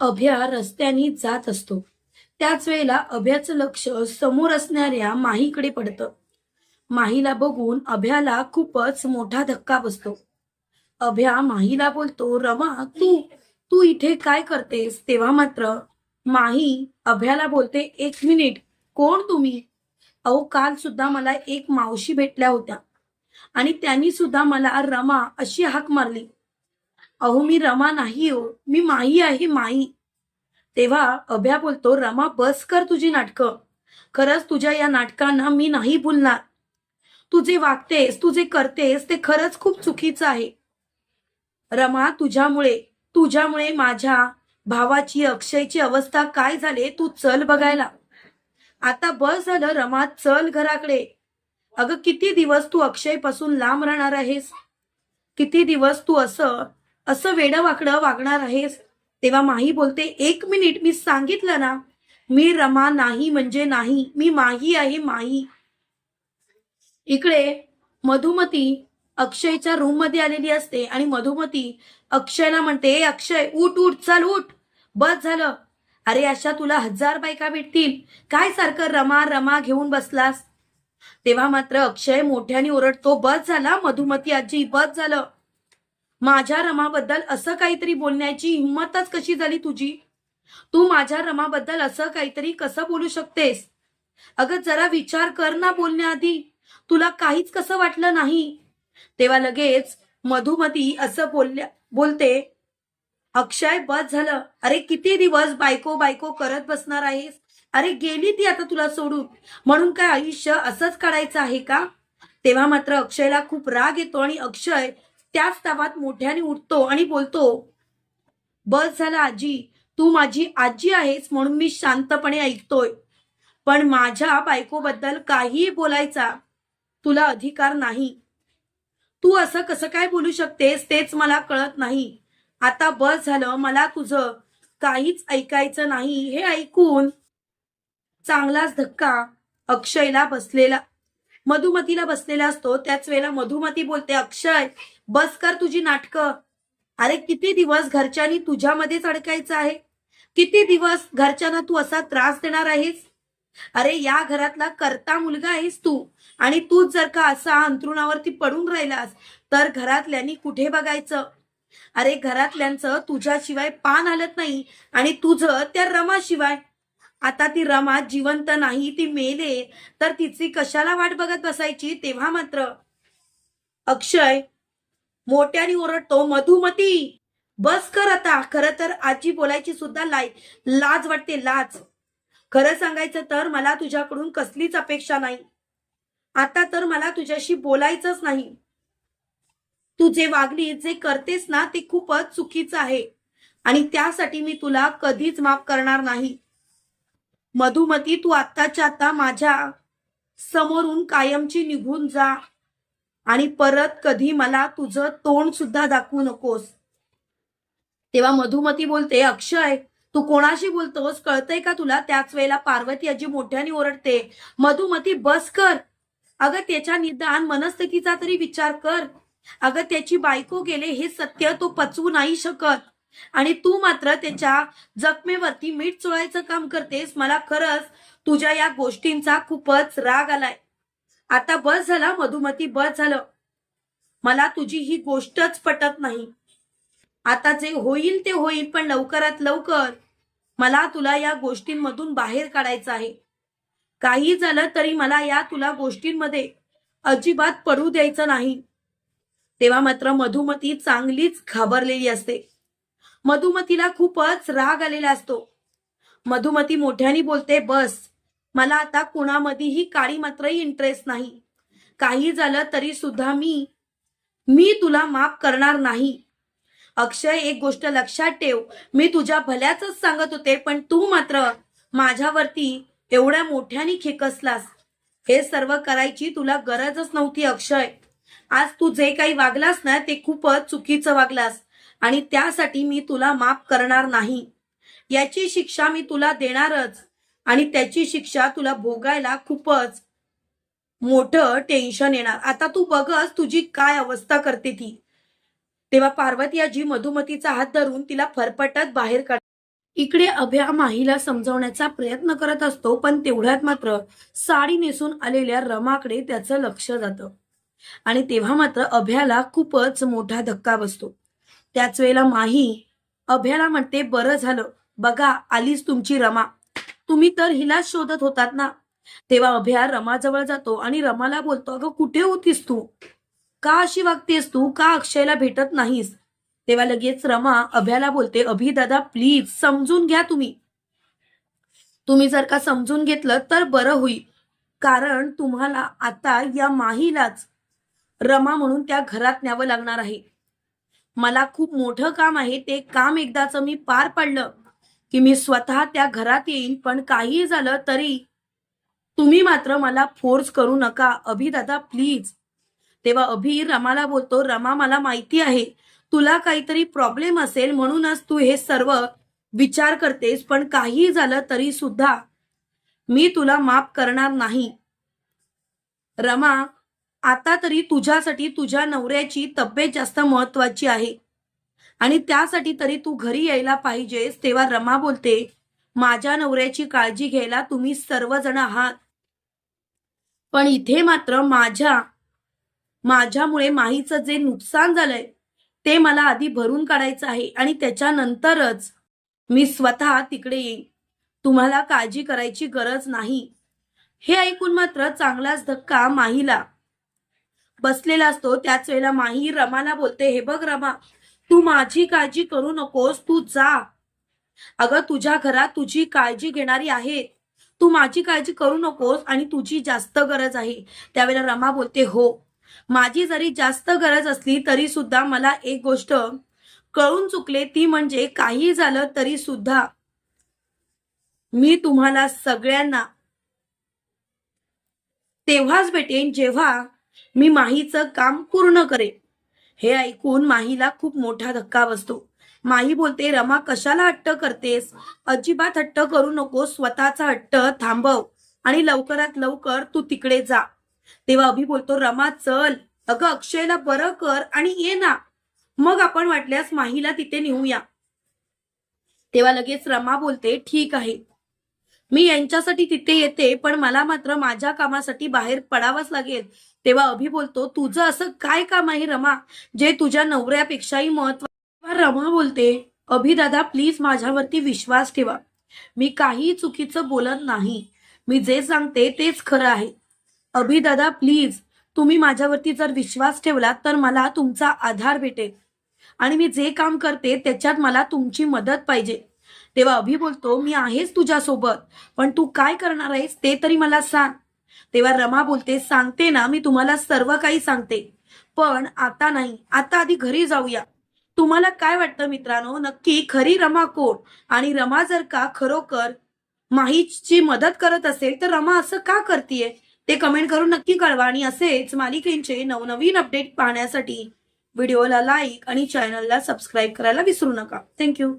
अभ्या रस्त्याने जात असतो. त्याच वेळेला अभ्याचं लक्ष समोर असणाऱ्या माहीकडे पडतं. माहीला बघून अभ्याला खूपच मोठा धक्का बसतो. अभ्या माहीला बोलतो रमा तू तू इथे काय करतेस? तेव्हा मात्र माही अभ्याला बोलते एक मिनिट कोण तुम्ही? अहो काल सुद्धा मला एक मावशी भेटल्या होत्या. आणि त्यांनी सुद्धा मला रमा अशी हाक मारली. अहो मी रमा नाही हो. मी माई आहे माई. तेव्हा अभ्या बोलतो रमा बस कर तुझी नाटकं. खरंच तुझ्या या नाटकांना मी नाही बोलणार तू जे वागतेस तू जे करतेस ते खरंच खूप चुकीचं आहे. रमा तुझ्यामुळे तुझ्यामुळे माझ्या भावाची अक्षयची अवस्था काय झाले तू चल बघायला. आता बस झालं रमा चल घराकडे. अगं किती दिवस तू अक्षयपासून लांब राहणार आहेस? किती दिवस तू असं असं वेडं वाकडं वागणार आहेस तेव्हा माही बोलते एक मिनिट मी सांगितलं ना मी रमा नाही म्हणजे नाही मी माही आहे माही. इकडे मधुमती अक्षयच्या रूममध्ये आलेली असते आणि मधुमती अक्षयला म्हणते "ए, अक्षय उठ उठ चल उठ. बस झालं. अरे अशा तुला हजार बायका भेटतील. काय सारखं रमा रमा घेऊन बसलास? तेव्हा मात्र अक्षय मोठ्याने ओरडतो बस झाला मधुमती आजी बस झालं. माझ्या रमाबद्दल असं काहीतरी बोलण्याची हिंमतच कशी झाली तुझी? तू माझ्या रमाबद्दल असं काहीतरी कसं बोलू शकतेस? अगं जरा विचार कर ना बोलण्याआधी. तुला काहीच कसं वाटलं नाही? तेव्हा लगेच मधुमती असं बोलल्या बोलते अक्षय बस झालं. अरे किती दिवस बायको बायको करत बसणार आहेस? अरे गेली ती आता तुला सोडून. म्हणून काय आयुष्य असंच काढायचं आहे का? तेव्हा मात्र अक्षयला खूप राग येतो आणि अक्षय त्याच तावात मोठ्याने उठतो आणि बोलतो बस झालं आजी तू माझी आजी आहेस म्हणून मी शांतपणे ऐकतोय. पण माझ्या बायकोबद्दल काहीही बोलायचा तुला अधिकार नाही. तू असं कसं काय बोलू शकतेस तेच मला कळत नाही. आता बस झालं मला तुझं काहीच ऐकायचं नाही हे ऐकून चांगलाच धक्का अक्षयला बसलेला मधुमतीला बसलेला असतो त्याच वेळेला मधुमती बोलते अक्षय बस कर तुझी नाटकं. अरे किती दिवस घरच्यांनी तुझ्यामध्येच अडकायचं आहे? किती दिवस घरच्यांना तू असा त्रास देणार आहेस? अरे या घरातला करता मुलगा आहेस तू आणि तूच जर का असा अंथरुणावरती पडून राहिलास तर घरातल्यांनी कुठे बघायचं? अरे घरातल्यांचं तुझ्याशिवाय पान हलत नाही आणि तुझं त्या रमाशिवाय आता ती रमा जिवंत नाही ती मेले तर तिची कशाला वाट बघत बसायची? तेव्हा मात्र अक्षय मोठ्याने ओरडतो मधुमती बस कर आता. खरं तर आजी बोलायची सुद्धा लाई लाज वाटते लाज. खरं सांगायचं तर मला तुझ्याकडून कसलीच अपेक्षा नाही. आता तर मला तुझ्याशी बोलायचंच नाही. तू जे वागली जे करतेस ना ते खूपच चुकीचं आहे. आणि त्यासाठी मी तुला कधीच माफ करणार नाही. मधुमती तू आत्ताच्या आता माझ्या समोरून कायमची निघून जा आणि परत कधी मला तुझं तोंड सुद्धा दाखवू नकोस. तेव्हा मधुमती बोलते अक्षय तू कोणाशी बोलतोस? कळतंय का तुला? त्याच वेळेला पार्वती आजी मोठ्याने ओरडते मधुमती बस कर. अगं त्याच्या निदान मनस्थितीचा तरी विचार कर. अगं त्याची बायको गेले हे सत्य तो पचवू नाही शकत. आणि तू मात्र त्याच्या जखमेवरती मीठ चोळायचं काम करतेस. मला खरंच तुझ्या या गोष्टींचा खूपच राग आलाय. आता बस झाला मधुमती बस झालं. मला तुझी ही गोष्टच पटत नाही. आता जे होईल ते होईल पण लवकरात लवकर मला तुला या गोष्टींमधून बाहेर काढायचं आहे. काही झालं तरी मला या तुला गोष्टींमध्ये अजिबात पडू द्यायचं नाही. तेव्हा मात्र मधुमती चांगलीच घाबरलेली असते. मधुमतीला खूपच राग आलेला असतो. मधुमती मोठ्याने बोलते बस मला आता कुणामध्येही काळी मात्रही इंटरेस्ट नाही. काही झालं तरी सुद्धा मी मी तुला माफ करणार नाही. अक्षय एक गोष्ट लक्षात ठेव. मी तुझ्या भल्याच सांगत होते पण तू मात्र माझ्यावरती एवढ्या मोठ्याने खेकसलास. हे सर्व करायची तुला गरजच नव्हती अक्षय. आज तू जे काही वागलास ना ते खूपच चुकीचं वागलास. आणि त्यासाठी मी तुला माफ करणार नाही. याची शिक्षा मी तुला देणारच आणि त्याची शिक्षा तुला भोगायला खूपच मोठं टेन्शन येणार. आता तू बघस तुझी काय अवस्था करते ती. तेव्हा पार्वती आजी मधुमतीचा हात धरून तिला फरफटत बाहेर काढ इकडे अभ्या माहीला समजवण्याचा प्रयत्न करत असतो पण तेवढ्यात मात्र साडी नेसून आलेल्या रमाकडे त्याचं लक्ष जातं. आणि तेव्हा मात्र अभ्याला खूपच मोठा धक्का बसतो. त्याच वेळेला माही अभ्याला म्हणते बरं झालं. बघा आलीच तुमची रमा. तुम्ही तर हिलाच शोधत होतात ना. तेव्हा अभ्या रमाजवळ जातो आणि रमाला बोलतो अगं कुठे होतीस तू? का अशी वागतेस तू? का अक्षयला भेटत नाहीस? तेव्हा लगेच रमा अभ्याला बोलते अभि दादा प्लीज समजून घ्या तुम्ही. तुम्ही जर का समजून घेतलं तर बरं होईल. कारण तुम्हाला आता या माहीलाच रमा म्हणून त्या घरात न्यावं लागणार आहे. मला खूप मोठं काम आहे ते काम एकदाच मी पार पाडलं की मी स्वतः त्या घरात येईन. पण काही झालं तरी तुम्ही मात्र मला फोर्स करू नका. अभि दादा प्लीज तेव्हा अभि रमाला बोलतो रमा मला माहिती आहे तुला काहीतरी प्रॉब्लेम असेल म्हणूनच तू हे सर्व विचार करतेस पण काही झालं तरी सुद्धा मी तुला माफ करणार नाही. रमा आता तरी तुझ्यासाठी तुझ्या नवऱ्याची तब्येत जास्त महत्वाची आहे. आणि त्यासाठी तरी तू घरी यायला पाहिजेस तेव्हा रमा बोलते माझ्या नवऱ्याची काळजी घ्यायला तुम्ही सर्वजण आहात. पण इथे मात्र माझ्या माझ्यामुळे माहीचं जे नुकसान झालंय ते मला आधी भरून काढायचं आहे आणि त्याच्यानंतरच मी स्वतः तिकडे येईन. तुम्हाला काळजी करायची गरज नाही. हे ऐकून मात्र चांगलाच धक्का माहीला. बसलेला असतो. त्याच वेळेला माही रमाला बोलते हे बघ रमा तू माझी काळजी करू नकोस तू जा. अगं तुझ्या घरात तुझी काळजी घेणारी आहे. तू माझी काळजी करू नकोस आणि तुझी जास्त गरज आहे. त्यावेळेला रमा बोलते हो. माझी जरी जास्त गरज असली तरी सुद्धा मला एक गोष्ट कळून चुकले. ती म्हणजे काही झालं तरी सुद्धा मी तुम्हाला सगळ्यांना तेव्हाच भेटेन जेव्हा मी माहीचं काम पूर्ण करेन. हे ऐकून माहीला खूप मोठा धक्का बसतो. माही बोलते रमा कशाला हट्ट करतेस? अजिबात हट्ट करू नको स्वतःचा हट्ट थांबव आणि लवकरात लवकर तू तिकडे जा. तेव्हा अभि बोलतो रमा चल. अगं अक्षयला बरं कर आणि ये ना. मग आपण वाटल्यास माहीला तिथे नेऊया. तेव्हा लगेच रमा बोलते ठीक आहे. मी यांच्यासाठी तिथे येते पण मला मात्र माझ्या कामासाठी बाहेर पडावंच लागेल. तेव्हा अभि बोलतो तुझं असं काय काम आहे रमा जे तुझ्या नवऱ्यापेक्षाही महत्त्व रमा बोलते अभि दादा प्लीज माझ्यावरती विश्वास ठेवा. मी काही चुकीचं बोलत नाही. मी जे सांगते तेच खरं आहे. अभि दादा प्लीज तुम्ही माझ्यावरती जर विश्वास ठेवला तर मला तुमचा आधार भेटेल. आणि मी जे काम करते त्याच्यात मला तुमची मदत पाहिजे. तेव्हा अभि बोलतो मी आहेच तुझ्यासोबत पण तू काय करणार आहेस ते तरी मला सांग. तेव्हा रमा बोलते सांगते ना मी तुम्हाला सर्व काही सांगते पण आता नाही आता आधी घरी जाऊया. तुम्हाला काय वाटतं मित्रांनो? नक्की खरी रमा कोण? आणि रमा जर का खरोखर माहीची मदत करत असेल तर रमा असं का करतीये? ते कमेंट करून नक्की कळवा. आणि असेच मालिकेंचे नवनवीन अपडेट पाहण्यासाठी व्हिडिओला लाईक आणि चॅनलला सबस्क्राईब करायला विसरू नका. थँक्यू